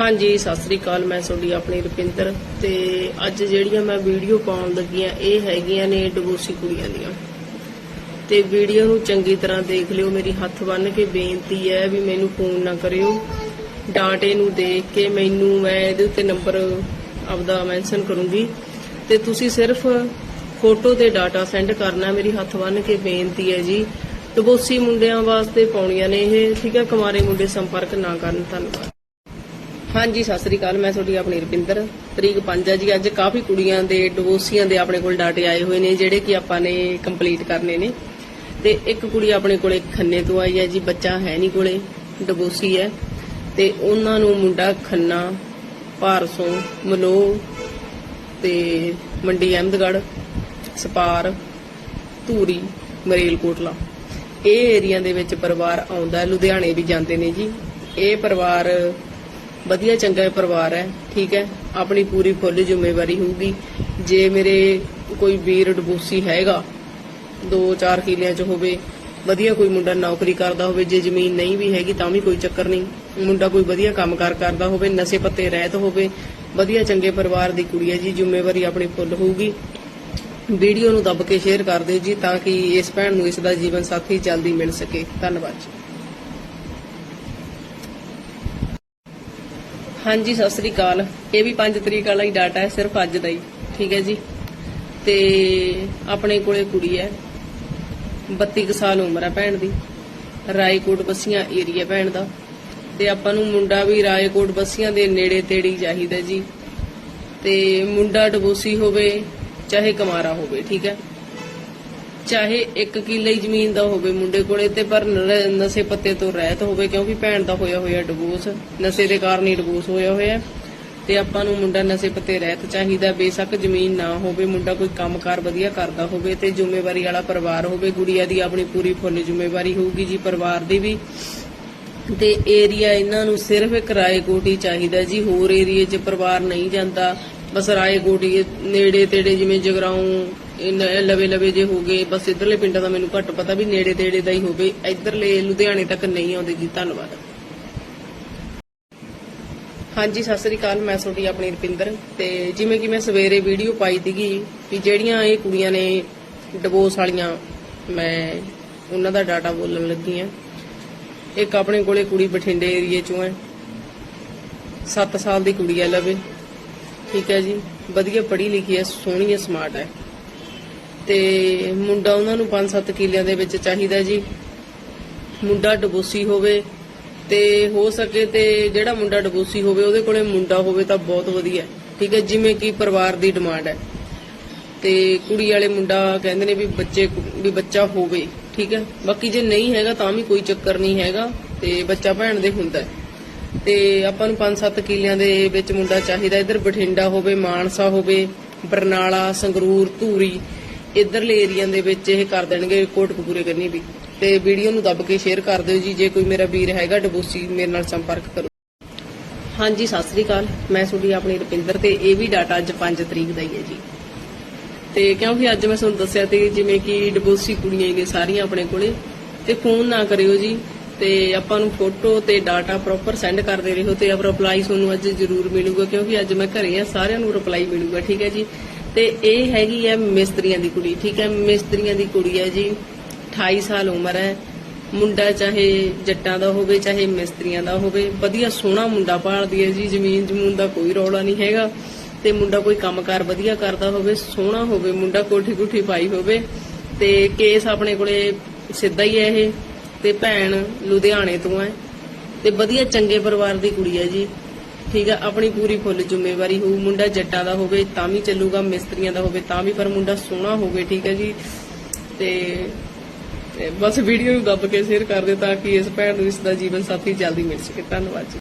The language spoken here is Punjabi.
ਹਾਂਜੀ, ਸਤਿ ਸ੍ਰੀ ਅਕਾਲ, ਮੈਂ ਤੁਹਾਡੀ ਆਪਣੀ ਰੁਪਿੰਦਰ ਤੇ ਅੱਜ ਜਿਹੜੀਆਂ ਮੈਂ ਵੀਡੀਓ ਪਾਉਣ ਲੱਗੀਆਂ, ਇਹ ਹੈਗੀਆਂ ਨੇ ਡਿਵੋਰਸੀ ਕੁੜੀਆਂ ਦੀਆਂ। ਤੇ ਵੀਡੀਓ ਨੂੰ ਚੰਗੀ ਤਰ੍ਹਾਂ ਦੇਖ ਲਿਓ, ਮੇਰੀ ਹੱਥ ਬੰਨ ਕੇ ਬੇਨਤੀ ਹੈ ਵੀ ਮੈਨੂੰ ਫੋਨ ਨਾ ਕਰਿਓ। ਡਾਟੇ ਨੂੰ ਦੇਖ ਕੇ ਮੈਨੂੰ ਮੈਂ ਇਹਦੇ ਉੱਤੇ ਨੰਬਰ ਆਪਦਾ ਮੈਂਸ਼ਨ ਕਰੂੰਗੀ। ਤੇ ਤੁਸੀਂ ਸਿਰਫ ਫੋਟੋ ਤੇ ਡਾਟਾ ਸੈਂਡ ਕਰਨਾ, ਮੇਰੀ ਹੱਥ ਬੰਨ ਕੇ ਬੇਨਤੀ ਹੈ ਜੀ। ਡਬੋਸੀ ਮੁੰਡਿਆਂ ਵਾਸਤੇ ਪਾਉਣੀਆਂ ਨੇ ਇਹ, ਠੀਕ ਹੈ? ਕੁਮਾਰੇ ਮੁੰਡੇ ਸੰਪਰਕ ਨਾ ਕਰਨ, ਧੰਨਵਾਦ। ਹਾਂਜੀ, ਸਤਿ ਸ੍ਰੀ ਅਕਾਲ, ਮੈਂ ਤੁਹਾਡੀ ਆਪਣੀ ਰੁਪਿੰਦਰ ਤਰੀਕ 5 ਹੈ ਜੀ। ਅੱਜ ਕਾਫੀ ਕੁੜੀਆਂ ਦੇ, ਡਿਵੋਰਸੀਆਂ ਦੇ ਆਪਣੇ ਕੋਲ ਡਾਟੇ ਆਏ ਹੋਏ ਨੇ, ਜਿਹੜੇ ਕਿ ਆਪਾਂ ਨੇ ਕੰਪਲੀਟ ਕਰਨੇ ਨੇ। ਤੇ ਇੱਕ ਕੁੜੀ ਆਪਣੇ ਕੋਲੇ ਖੰਨੇ ਤੋਂ ਆਈ ਹੈ ਜੀ, ਬੱਚਾ ਹੈ ਨਹੀਂ ਕੋਲੇ, ਡਿਵੋਰਸੀ ਹੈ। ਤੇ ਉਹਨਾਂ ਨੂੰ ਮੁੰਡਾ ਖੰਨਾ, ਭਾਰਸੋਂ ਮਲੋ ਤੇ ਮੰਡੀ ਅਹਿਮਦਗੜ੍ਹ, ਸਪਾਰ, ਧੂਰੀ, ਮਰੇਲਕੋਟਲਾ। ਇਹ ਏਰੀਆ ਦੇ ਵਿੱਚ ਪਰਿਵਾਰ ਆਉਂਦਾ, ਲੁਧਿਆਣੇ ਵੀ ਜਾਂਦੇ ਨੇ ਜੀ। ਇਹ ਪਰਿਵਾਰ ਵਧੀਆ ਚੰਗਾ ਪਰਿਵਾਰ ਹੈ, ਠੀਕ ਹੈ, ਆਪਣੀ ਪੂਰੀ ਫੁੱਲ ਜ਼ਿੰਮੇਵਾਰੀ ਹੋਊਗੀ। ਜੇ ਮੇਰੇ ਕੋਈ ਵੀਰ ਡਬੂਸੀ ਹੈਗਾ 2-4 ਕਿਲਿਆਂ 'ਚ ਹੋਵੇ, ਵਧੀਆ ਕੋਈ ਮੁੰਡਾ ਨੌਕਰੀ ਕਰਦਾ ਹੋਵੇ, ਜੇ ਜ਼ਮੀਨ ਨਹੀਂ ਵੀ ਹੈਗੀ ਤਾਂ ਵੀ ਕੋਈ ਚੱਕਰ ਨਹੀਂ। ਮੁੰਡਾ ਕੋਈ ਵਧੀਆ ਕੰਮਕਾਰ ਕਰਦਾ ਹੋਵੇ, ਨਸ਼ੇ ਪੱਤੇ ਰਹਿਤ ਹੋਵੇ, ਵਧੀਆ ਚੰਗੇ ਪਰਿਵਾਰ ਦੀ ਕੁੜੀ ਹੈ ਜੀ, ਜ਼ਿੰਮੇਵਾਰੀ ਆਪਣੀ ਫੁੱਲ ਹੋਊਗੀ। ਵੀਡੀਓ ਨੂੰ ਦੱਬ ਕੇ ਸ਼ੇਅਰ ਕਰ ਦਿਓ ਜੀ, ਤਾਂ ਕਿ ਇਸ ਭੈਣ ਨੂੰ ਇਸ ਦਾ ਜੀਵਨ ਸਾਥੀ ਜਲਦੀ ਮਿਲ ਸਕੇ। ਧੰਨਵਾਦ ਜੀ। ਹਾਂਜੀ, ਸਤਿ ਸ੍ਰੀ ਅਕਾਲ। ਇਹ ਵੀ 5 ਤਰੀਕ ਵਾਲਾ ਹੀ ਡਾਟਾ ਹੈ, ਸਿਰਫ ਅੱਜ ਦਾ ਹੀ। ਠੀਕ ਹੈ ਜੀ? ਤੇ ਆਪਣੇ ਕੋਲੇ ਕੁੜੀ ਹੈ। 32 ਕੁ ਸਾਲ ਉਮਰ ਹੈ ਭੈਣ ਦੀ। ਰਾਏਕੋਟ ਬਸੀਆਂ ਏਰੀਆ ਭੈਣ ਦਾ। ਤੇ ਆਪਾਂ ਨੂੰ ਮੁੰਡਾ ਵੀ ਰਾਏਕੋਟ ਬਸੀਆਂ ਦੇ ਨੇੜੇ ਤੇੜੀ ਚਾਹੀਦਾ ਜੀ। ਤੇ ਮੁੰਡਾ ਡਬੋਸੀ ਹੋਵੇ, ਚਾਹੇ ਕਮਾਰਾ ਹੋਵੇ, ਠੀਕ ਹੈ? ਚਾਹੇ 1 ਕਿੱਲੇ ਜ਼ਮੀਨ ਦਾ ਹੋਵੇ ਮੁੰਡੇ ਕੋਲੇ ਤੇ, ਪਰ ਨ- ਨਸ਼ੇ ਪੱਤੇ ਤੋਂ ਰਹਿਤ ਹੋਵੇ, ਕਿਉਂਕਿ ਭੈਣ ਦਾ ਹੋਇਆ ਹੋਇਆ ਡਿਵੋਰਸ ਨਸ਼ੇ ਦੇ ਕਾਰਨ ਹੀ ਡਿਵੋਰਸ ਹੋਇਆ ਹੋਇਆ। ਤੇ ਆਪਾਂ ਨੂੰ ਮੁੰਡਾ ਨਸ਼ੇ ਪੱਤੇ ਰਹਿਤ ਚਾਹੀਦਾ, ਬੇਸ਼ੱਕ ਜ਼ਮੀਨ ਨਾ ਹੋਵੇ, ਮੁੰਡਾ ਕੋਈ ਕੰਮਕਾਰ ਵਧੀਆ ਕਰਦਾ ਹੋਵੇ ਤੇ ਜ਼ਿੰਮੇਵਾਰੀ ਵਾਲਾ ਪਰਿਵਾਰ ਹੋਵੇ, ਗੁੜੀਆ ਦੀ ਆਪਣੀ ਪੂਰੀ ਫੁੱਲ ਜ਼ਿੰਮੇਵਾਰੀ ਹੋਊਗੀ, ਜੀ ਪਰਿਵਾਰ ਦੀ ਵੀ। ਤੇ ਏਰੀਆ ਇਹਨਾਂ ਨੂੰ ਸਿਰਫ ਇੱਕ ਰਾਏਕੋਟ ਹੀ ਚਾਹੀਦਾ ਜੀ, ਹੋਰ ਏਰੀਏ 'ਚ ਪਰਿਵਾਰ ਨਹੀਂ ਜਾਂਦਾ। ਬਸ ਰਾਏਕੋਟ ਹੀ ਨੇੜੇ ਤੇੜੇ ਜਿਵੇਂ ਜਗਰਾਉਂ ਲਵੇ ਲਵੇ ਜੇ ਹੋ ਗਏ, ਬਸ ਇਧਰਲੇ ਪਿੰਡਾਂ ਦਾ ਮੈਨੂੰ ਘੱਟ ਪਤਾ ਵੀ ਨੇੜੇ ਤੇੜੇ ਦਾ ਹੀ ਹੋਵੇ, ਇਧਰਲੇ ਲੁਧਿਆਣੇ ਤੱਕ ਨਹੀਂ ਆਉਂਦੇ ਜੀ, ਧੰਨਵਾਦ। ਹਾਂਜੀ, ਸਤਿ ਸ੍ਰੀ ਅਕਾਲ, ਮੈਂ ਤੁਹਾਡੀ ਆਪਣੀ ਰੁਪਿੰਦਰ ਤੇ ਜਿਵੇਂ ਕਿ ਮੈਂ ਸਵੇਰੇ ਵੀਡੀਓ ਪਾਈ ਸੀਗੀ ਕਿ ਜਿਹੜੀਆਂ ਇਹ ਕੁੜੀਆਂ ਨੇ ਡਿਵੋਰਸ ਵਾਲੀਆਂ, ਮੈਂ ਉਹਨਾਂ ਦਾ ਡਾਟਾ ਬੋਲਣ ਲੱਗੀ ਆ। ਇੱਕ ਆਪਣੇ ਕੋਲੇ ਕੁੜੀ ਬਠਿੰਡੇ ਏਰੀਏ ਚੋਂ ਹੈ। 7 ਸਾਲ ਦੀ ਕੁੜੀ ਹੈ ਲਵੇ। ਠੀਕ ਹੈ ਜੀ, ਵਧੀਆ ਪੜ੍ਹੀ ਲਿਖੀ ਹੈ, ਸੋਹਣੀ ਹੈ ਸਮਾਰਟ ਹੈ। ਤੇ ਮੁੰਡਾ ਉਹਨਾਂ ਨੂੰ 5-7 ਕਿੱਲਿਆਂ ਦੇ ਵਿੱਚ ਚਾਹੀਦਾ ਜੀ। ਮੁੰਡਾ ਡਬੋਸੀ ਹੋਵੇ ਤੇ ਹੋ ਸਕੇ ਤੇ ਜਿਹੜਾ ਮੁੰਡਾ ਡਬੋਸੀ ਹੋਵੇ, ਉਹਦੇ ਕੋਲੇ ਮੁੰਡਾ ਹੋਵੇ ਤਾਂ ਬਹੁਤ ਵਧੀਆ। ਠੀਕ ਹੈ, ਜਿਵੇਂ ਕਿ ਪਰਿਵਾਰ ਦੀ ਡਿਮਾਂਡ ਹੈ। ਤੇ ਕੁੜੀ ਵਾਲੇ ਮੁੰਡਾ ਕਹਿੰਦੇ ਨੇ ਵੀ ਬੱਚੇ, ਵੀ ਬੱਚਾ ਹੋਵੇ। ਠੀਕ ਹੈ, ਬਾਕੀ ਜੇ ਨਹੀਂ ਹੈਗਾ ਤਾਂ ਵੀ ਕੋਈ ਚੱਕਰ ਨਹੀਂ ਹੈਗਾ ਤੇ ਬੱਚਾ ਭੈਣ ਦੇ ਹੁੰਦਾ ਤੇ ਆਪਾਂ ਨੂੰ 5-7 ਕਿੱਲਿਆਂ ਦੇ ਵਿੱਚ ਮੁੰਡਾ ਚਾਹੀਦਾ, ਇਧਰ ਬਠਿੰਡਾ ਹੋਵੇ, ਮਾਨਸਾ ਹੋਵੇ, ਬਰਨਾਲਾ, ਸੰਗਰੂਰ, ਧੂਰੀ। ਇਧਰਲੇ ਏਰੀਆ ਦੇ ਵਿੱਚ ਇਹ ਕਰ ਦੇਣਗੇ ਕੋਟਕਪੂਰੇ ਕਰਨੀ ਵੀ। ਤੇ ਵੀਡੀਓ ਨੂੰ ਦੱਬ ਕੇ ਸ਼ੇਅਰ ਕਰ ਦਿਓ ਜੀ, ਜੇ ਕੋਈ ਮੇਰਾ ਵੀਰ ਹੈਗਾ ਡਬੋਸੀ, ਮੇਰੇ ਨਾਲ ਸੰਪਰਕ ਕਰੋ। ਹਾਂਜੀ, ਸਤਿ ਸ੍ਰੀ ਅਕਾਲ। ਮੈਂ ਤੁਹਾਡੀ ਆਪਣੀ ਰੁਪਿੰਦਰ ਤੇ ਇਹ ਵੀ ਡਾਟਾ ਅੱਜ 5 ਤਰੀਕ ਦਾ ਹੀ ਹੈ ਜੀ। ਤੇ ਕਿਉਂਕਿ ਅੱਜ ਮੈਂ ਤੁਹਾਨੂੰ ਦੱਸਿਆ ਤੇ ਜਿਵੇਂ ਕਿ ਡਬੋਸੀ ਕੁੜੀਆਂ ਨੇ ਸਾਰੀਆਂ ਆਪਣੇ ਕੋਲੇ, ਤੇ ਫੋਨ ਨਾ ਕਰਿਓ ਜੀ, ਤੇ ਆਪਾਂ ਨੂੰ ਫੋਟੋ ਤੇ ਡਾਟਾ ਪ੍ਰੋਪਰ ਸੈਂਡ ਕਰਦੇ ਰਹੋ ਤੇ ਆਪਣਾ ਰਿਪਲਾਈ ਤੁਹਾਨੂੰ ਅੱਜ ਜ਼ਰੂਰ ਮਿਲੂਗਾ, ਕਿਉਂਕਿ ਅੱਜ ਮੈਂ ਘਰੇ ਆ ਸਾਰਿਆਂ ਨੂੰ ਰਿਪਲਾਈ ਮਿਲੂਗਾ, ਠੀਕ ਹੈ ਜੀ? ਤੇ ਇਹ ਹੈਗੀ ਹੈ ਮਿਸਤਰੀਆਂ ਦੀ ਕੁੜੀ, ਠੀਕ ਹੈ? ਮਿਸਤਰੀਆਂ ਦੀ ਕੁੜੀ ਹੈ ਜੀ 28 ਸਾਲ ਉਮਰ ਹੈ। ਮੁੰਡਾ ਚਾਹੇ ਜੱਟਾਂ ਦਾ ਹੋਵੇ, ਚਾਹੇ ਮਿਸਤਰੀਆਂ ਦਾ ਹੋਵੇ, ਵਧੀਆ ਸੋਹਣਾ ਮੁੰਡਾ ਭਾਲਦੀ ਹੈ ਜੀ, ਜ਼ਮੀਨ ਜਮੂਨ ਦਾ ਕੋਈ ਰੌਲਾ ਨਹੀਂ ਹੈਗਾ। ਤੇ ਮੁੰਡਾ ਕੋਈ ਕੰਮਕਾਰ ਵਧੀਆ ਕਰਦਾ ਹੋਵੇ, ਸੋਹਣਾ ਹੋਵੇ, ਮੁੰਡਾ ਕੋਠੀ ਕੁਠੀ ਪਾਈ ਹੋਵੇ, ਤੇ ਕੇਸ ਆਪਣੇ ਕੋਲੇ ਸਿੱਧਾ ਹੀ ਹੈ ਇਹ। ਤੇ ਭੈਣ ਲੁਧਿਆਣੇ ਤੋਂ ਹੈ। ਤੇ ਵਧੀਆ ਚੰਗੇ ਪਰਿਵਾਰ ਦੀ ਕੁੜੀ ਹੈ ਜੀ। ਠੀਕ ਹੈ ਆਪਣੀ ਪੂਰੀ ਫੁੱਲ ਜ਼ਿੰਮੇਵਾਰੀ ਹੋਊ, ਮੁੰਡਾ ਜੱਟਾਂ ਦਾ ਹੋਵੇ ਤਾਂ ਵੀ ਚੱਲੂਗਾ, ਮਿਸਤਰੀਆਂ ਦਾ ਹੋਵੇ ਤਾਂ ਵੀ, ਪਰ ਮੁੰਡਾ ਸੋਹਣਾ ਹੋਵੇ, ਠੀਕ ਹੈ ਜੀ। ਤੇ ਤੇ ਬਸ ਵੀਡੀਓ ਨੂੰ ਦੱਬ ਕੇ ਸ਼ੇਅਰ ਕਰ ਦਿਓ ਤਾਂ ਕਿ ਇਸ ਭੈਣ ਨੂੰ ਇਸ ਦਾ ਜੀਵਨ ਸਾਥੀ ਜਲਦੀ ਮਿਲ ਸਕੇ। ਧੰਨਵਾਦ ਜੀ।